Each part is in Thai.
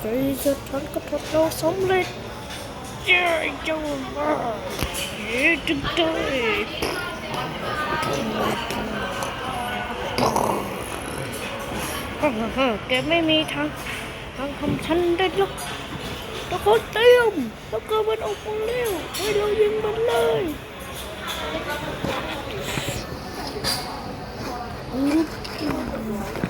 ใจจะทันก็ทดเราสำเร็จเจ้าเจ้าบ้าเฮ้ยจังเลยฮ่าฮ่าฮ่าแกไม่มีทางทางทำฉันได้หรอกทุกคนเตรียมแล้วก็มันออกมาเร็วให้เรายิงมันเลยโ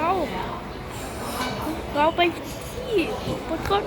เรา เราไปที่บนก้อน